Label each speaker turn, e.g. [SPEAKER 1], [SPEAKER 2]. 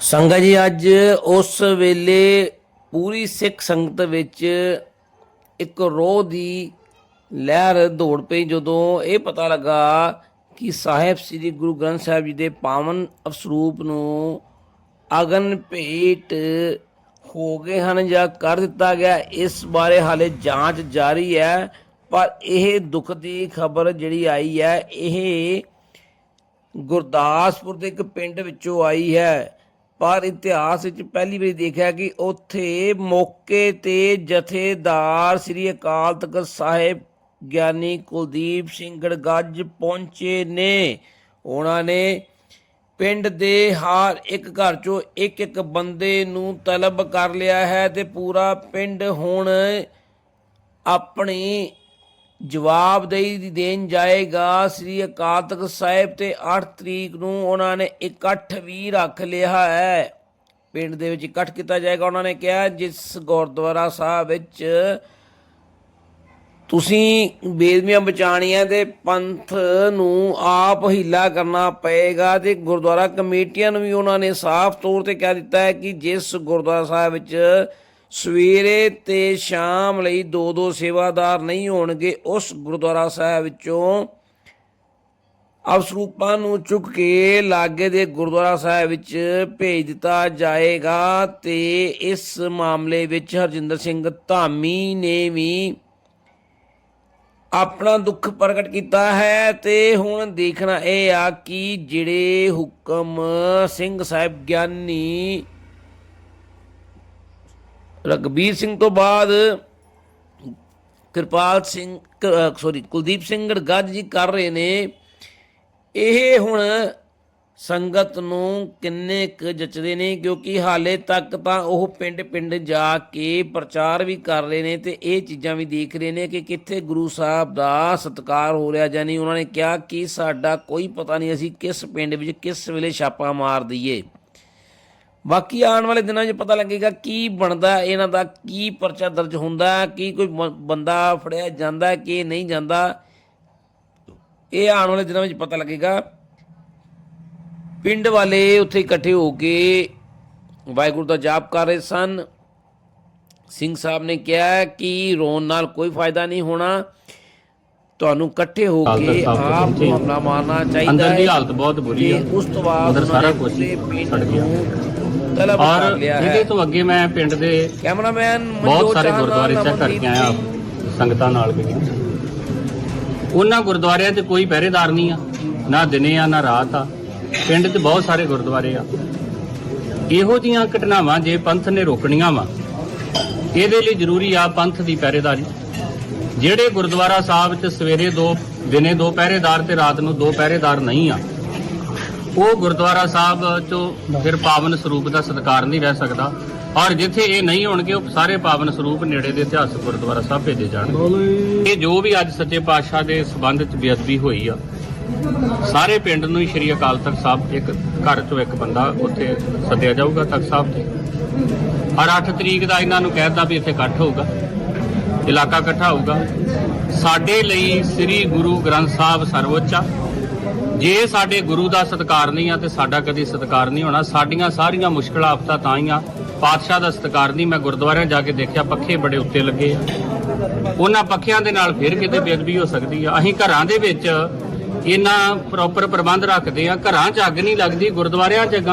[SPEAKER 1] ਸੰਗਤ ਜੀ, ਅੱਜ ਉਸ ਵੇਲੇ ਪੂਰੀ ਸਿੱਖ ਸੰਗਤ ਵਿੱਚ ਇੱਕ ਰੋਹ ਦੀ ਲਹਿਰ ਦੌੜ ਪਈ, ਜਦੋਂ ਇਹ ਪਤਾ ਲੱਗਾ ਕਿ ਸਾਹਿਬ ਸ੍ਰੀ ਗੁਰੂ ਗ੍ਰੰਥ ਸਾਹਿਬ ਜੀ ਦੇ ਪਾਵਨ ਅਵਸਰੂਪ ਨੂੰ ਅਗਨ ਭੇਟ ਹੋ ਗਏ ਹਨ ਜਾਂ ਕਰ ਦਿੱਤਾ ਗਿਆ, ਇਸ ਬਾਰੇ ਹਾਲੇ ਜਾਂਚ ਜਾਰੀ ਹੈ, ਪਰ ਇਹ ਦੁੱਖ ਦੀ ਖਬਰ ਜਿਹੜੀ ਆਈ ਹੈ, ਇਹ ਗੁਰਦਾਸਪੁਰ ਦੇ ਇੱਕ ਪਿੰਡ ਵਿੱਚੋਂ ਆਈ ਹੈ। ਪਰ ਇਤਿਹਾਸ ਵਿੱਚ ਪਹਿਲੀ ਵਾਰੀ ਦੇਖਿਆ ਕਿ ਉੱਥੇ ਮੌਕੇ ਤੇ ਜਥੇਦਾਰ ਸ੍ਰੀ ਅਕਾਲ ਤਖਤ ਸਾਹਿਬ ਗਿਆਨੀ ਕੁਲਦੀਪ ਸਿੰਘ ਗੜਗੱਜ ਪਹੁੰਚੇ ਨੇ। ਉਹਨਾਂ ਨੇ ਪਿੰਡ ਦੇ ਹਰ ਇੱਕ ਘਰ ਚੋਂ ਇੱਕ ਇੱਕ ਬੰਦੇ ਨੂੰ ਤਲਬ ਕਰ ਲਿਆ ਹੈ ਤੇ ਪੂਰਾ ਪਿੰਡ ਹੁਣ ਆਪਣੀ ਜਵਾਬਦੇਹੀ ਦੇਣ ਜਾਏਗਾ ਸ੍ਰੀ ਅਕਾਲ ਤਖਤ ਸਾਹਿਬ ਤੇ 8 ਤਰੀਕ ਨੂੰ ਉਹਨਾਂ ਨੇ ਇਕੱਠ ਵੀ ਰੱਖ ਲਿਆ ਹੈ। ਪਿੰਡ ਦੇ ਵਿੱਚ ਇਕੱਠ ਕੀਤਾ ਜਾਏਗਾ। ਉਹਨਾਂ ਨੇ ਕਿਹਾ, ਜਿਸ ਗੁਰਦੁਆਰਾ ਸਾਹਿਬ ਵਿੱਚ ਤੁਸੀਂ ਬੇਦਮੀਆਂ ਬਚਾਣੀਆਂ ਤੇ ਪੰਥ ਨੂੰ ਆਪ ਹੀਲਾ ਕਰਨਾ ਪਏਗਾ ਤੇ ਗੁਰਦੁਆਰਾ ਕਮੇਟੀਆਂ ਨੂੰ ਵੀ ਉਹਨਾਂ ਨੇ ਸਾਫ਼ ਤੌਰ ਤੇ ਕਹਿ ਦਿੱਤਾ ਹੈ ਕਿ ਜਿਸ ਗੁਰਦੁਆਰਾ ਸਾਹਿਬ ਵਿੱਚ ਸਵੇਰੇ ਤੇ ਸ਼ਾਮ ਲਈ ਦੋ ਦੋ ਸੇਵਾਦਾਰ ਨਹੀਂ ਹੋਣਗੇ, ਉਸ ਗੁਰਦੁਆਰਾ ਸਾਹਿਬ ਵਿੱਚੋਂ ਅਵਸਰੂਪਾਂ ਨੂੰ ਚੁੱਕ ਕੇ ਲਾਗੇ ਦੇ ਗੁਰਦੁਆਰਾ ਸਾਹਿਬ ਵਿੱਚ ਭੇਜ ਦਿੱਤਾ ਜਾਏਗਾ ਤੇ ਇਸ ਮਾਮਲੇ ਵਿੱਚ ਹਰਜਿੰਦਰ ਸਿੰਘ ਧਾਮੀ ਨੇ ਵੀ ਆਪਣਾ ਦੁੱਖ ਪ੍ਰਗਟ ਕੀਤਾ ਹੈ ਤੇ ਹੁਣ ਦੇਖਣਾ ਇਹ ਆ ਕਿ ਜਿਹੜੇ ਹੁਕਮ ਸਿੰਘ ਸਾਹਿਬ ਗਿਆਨੀ ਰਗਬੀਰ ਸਿੰਘ ਤੋਂ ਬਾਅਦ ਕਿਰਪਾਲ ਸਿੰਘ ਸੌਰੀ ਕੁਲਦੀਪ ਸਿੰਘ ਗੱਜ ਜੀ ਕਰ ਰਹੇ ਨੇ। ਇਹ ਹੁਣ ਸੰਗਤ ਨੂੰ ਕਿੰਨੇ ਕੁ ਜਚਦੇ ਨੇ, ਕਿਉਂਕਿ ਹਾਲੇ ਤੱਕ ਤਾਂ ਉਹ ਪਿੰਡ ਪਿੰਡ ਜਾ ਕੇ ਪ੍ਰਚਾਰ ਵੀ ਕਰ ਰਹੇ ਨੇ ਤੇ ਇਹ ਚੀਜ਼ਾਂ ਵੀ ਦੇਖ ਰਹੇ ਨੇ ਕਿ ਕਿੱਥੇ ਗੁਰੂ ਸਾਹਿਬ ਦਾ ਸਤਿਕਾਰ ਹੋ ਰਿਹਾ। ਜਾਂ ਉਹਨਾਂ ਨੇ ਕਿਹਾ ਕਿ ਸਾਡਾ ਕੋਈ ਪਤਾ ਨਹੀਂ ਅਸੀਂ ਕਿਸ ਪਿੰਡ ਵਿੱਚ ਕਿਸ ਵੇਲੇ ਛਾਪਾ ਮਾਰ ਦਈਏ। ਬਾਕੀ ਆਉਣ ਵਾਲੇ ਦਿਨਾਂ 'ਚ ਪਤਾ ਲੱਗੇਗਾ ਕੀ ਬਣਦਾ ਇਹਨਾਂ ਦਾ ਕੀ ਪਰਚਾ ਦਰਜ ਹੁੰਦਾ ਕੀ ਕੋਈ ਬੰਦਾ ਫੜਿਆ ਜਾਂਦਾ ਕਿ ਨਹੀਂ ਜਾਂਦਾ। ਇਹ ਆਉਣ ਵਾਲੇ ਦਿਨਾਂ ਵਿੱਚ ਪਤਾ ਲੱਗੇਗਾ। ਪਿੰਡ ਵਾਲੇ ਉੱਥੇ ਇਕੱਠੇ ਹੋ ਕੇ ਵਾਹਿਗੁਰੂ ਦਾ ਜਾਪ ਕਰ ਰਹੇ ਸਨ। ਸਿੰਘ ਸਾਹਿਬ ਨੇ ਕਿਹਾ ਕਿ ਰੋਣ ਨਾਲ ਕੋਈ ਫਾਇਦਾ ਨਹੀਂ ਹੋਣਾ। ਤੁਹਾਨੂੰ ਇਕੱਠੇ ਹੋ ਕੇ ਆਪ। ਹਮਲਾ ਮਾਰਨਾ ਚਾਹੀਦਾ
[SPEAKER 2] ਅੰਦਰ ਦੀ
[SPEAKER 1] ਹੈ।
[SPEAKER 2] ਹਾਲਤ ਬਹੁਤ ਬੁਰੀ ਆ।
[SPEAKER 1] ਉਸ ਤੋਂ ਬਾਅਦ
[SPEAKER 2] ਸਾਰਾ
[SPEAKER 1] ਨੇ ਪਿੰਡ
[SPEAKER 2] ਸੜ ਗਿਆ।
[SPEAKER 1] ਨੂੰ ਤਲਬ ਕਰ
[SPEAKER 2] ਔਰ
[SPEAKER 1] ਲਿਆ
[SPEAKER 2] ਇਹਦੇ
[SPEAKER 1] ਹੈ
[SPEAKER 2] ਤੋਂ ਅੱਗੇ ਮੈਂ ਪਿੰਡ ਦੇ
[SPEAKER 1] ਕੈਮਰਾਮੈਨ
[SPEAKER 2] ਬਹੁਤ ਸਾਰੇ ਗੁਰਦੁਆਰੇ ਚੈੱਕ ਕਰਕੇ ਆਇਆ। ਸੰਗਤਾਂ ਨਾਲ ਵੀ। ਉਹਨਾਂ ਗੁਰਦੁਆਰਿਆਂ 'ਚ ਕੋਈ ਪਹਿਰੇਦਾਰ ਨਹੀਂ ਆ ਨਾ ਦਿਨੇ ਆ ਨਾ ਰਾਤ ਆ। ਪਿੰਡ 'ਚ ਬਹੁਤ ਸਾਰੇ ਗੁਰਦੁਆਰੇ ਆ। ਇਹੋ ਜੀਆਂ ਘਟਨਾਵਾਂ ਜੇ ਪੰਥ ਨੇ ਰੋਕਣੀਆਂ ਵਾ ਇਹਦੇ ਲਈ ਜ਼ਰੂਰੀ ਆ ਪੰਥ ਦੀ ਪਹਿਰੇਦਾਰੀ। ਜਿਹੜੇ ਗੁਰਦੁਆਰਾ ਸਾਹਿਬ 'ਚ ਸਵੇਰੇ ਦੋ ਦਿਨੇ ਦੋ ਪਹਿਰੇਦਾਰ ਤੇ ਰਾਤ ਨੂੰ ਦੋ ਪਹਿਰੇਦਾਰ ਨਹੀਂ ਆ ਉਹ ਗੁਰਦੁਆਰਾ ਸਾਹਿਬ ਚੋਂ ਫਿਰ ਪਾਵਨ ਸਰੂਪ ਦਾ ਸਤਿਕਾਰ ਨਹੀਂ ਰਹਿ ਸਕਦਾ। ਔਰ ਜਿੱਥੇ ਇਹ ਨਹੀਂ ਹੋਣਗੇ, ਉਹ ਸਾਰੇ ਪਾਵਨ ਸਰੂਪ ਨੇੜੇ ਦੇ ਇਤਿਹਾਸਕ ਗੁਰਦੁਆਰਾ ਸਾਹਿਬ ਭੇਜੇ ਜਾਣਗੇ। ਇਹ ਜੋ ਵੀ ਅੱਜ ਸੱਚੇ ਪਾਤਸ਼ਾਹ ਦੇ ਸਬੰਧ ਚ ਬੇਅਦਬੀ ਹੋਈ ਆ, ਸਾਰੇ ਪਿੰਡ ਨੂੰ ਹੀ ਸ਼੍ਰੀ ਅਕਾਲ ਤਖਤ ਸਾਹਿਬ ਇੱਕ ਘਰ ਚੋਂ ਇੱਕ ਬੰਦਾ ਉੱਥੇ ਸੱਦਿਆ ਜਾਊਗਾ ਤਖਤ ਸਾਹਿਬ ਤੇ। ਔਰ 8 ਤਰੀਕ ਦਾ ਇਹਨਾਂ ਨੂੰ ਕਹਿਤਾ ਵੀ ਇੱਥੇ ਇਕੱਠ ਹੋਊਗਾ, ਇਲਾਕਾ ਇਕੱਠਾ ਹੋਊਗਾ। ਸਾਡੇ ਲਈ ਸ੍ਰੀ ਗੁਰੂ ਗ੍ਰੰਥ ਸਾਹਿਬ ਸਰਵਉੱਚ ਆ ਜੇ ਸਾਡੇ ਗੁਰੂ ਦਾ ਸਤਿਕਾਰ ਨਹੀਂ ਆ ਤੇ ਸਾਡਾ ਕਦੀ ਸਤਿਕਾਰ ਨਹੀਂ ਹੋਣਾ। ਸਾਡੀਆਂ ਸਾਰੀਆਂ ਮੁਸ਼ਕਲਾਂ ਆਫਤਾਂ ਤਾਂ ਹੀ ਆ। ਪਾਤਸ਼ਾਹ ਦਾ ਸਤਿਕਾਰ ਨਹੀਂ, ਮੈਂ ਗੁਰਦੁਆਰਿਆਂ ਜਾ ਕੇ ਦੇਖਿਆ, ਪੱਖੇ ਬੜੇ ਉੱਤੇ ਲੱਗੇ ਆ। ਉਹਨਾਂ ਪੱਖਿਆਂ ਦੇ ਨਾਲ ਫਿਰ ਕਿਤੇ ਬੇਅਦਬੀ ਹੋ ਸਕਦੀ ਆ। ਅਸੀਂ ਘਰਾਂ ਦੇ ਵਿੱਚ ਇਹਨਾਂ ਪ੍ਰੋਪਰ ਪ੍ਰਬੰਧ ਰੱਖਦੇ ਆ। ਘਰਾਂ 'ਚ ਅੱਗ ਨਹੀਂ ਲੱਗਦੀ, ਗੁਰਦੁਆਰਿਆਂ 'ਚ ਅੱਗਾਂ